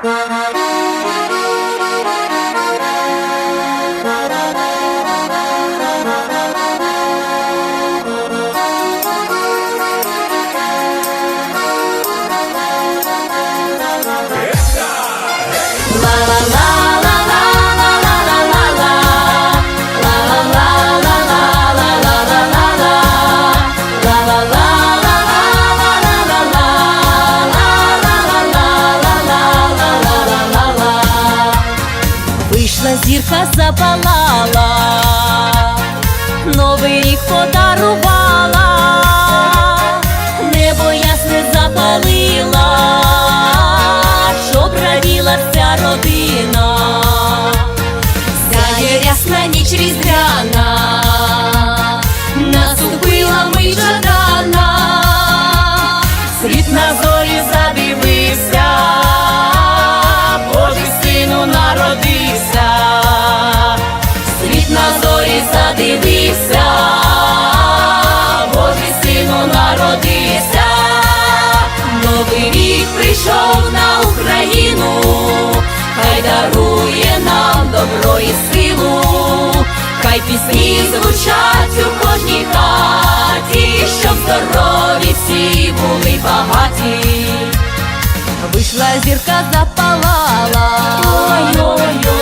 Вийшла зірка, запалала, новий рік подарувала, на зорі задивився, Божий сину народився, новий рік прийшов на Україну, хай дарує нам добро і силу, хай пісні звучать у кожній хаті, щоб здорові всі були багаті. Вийшла зірка, запалала, ой-ой-ой, білий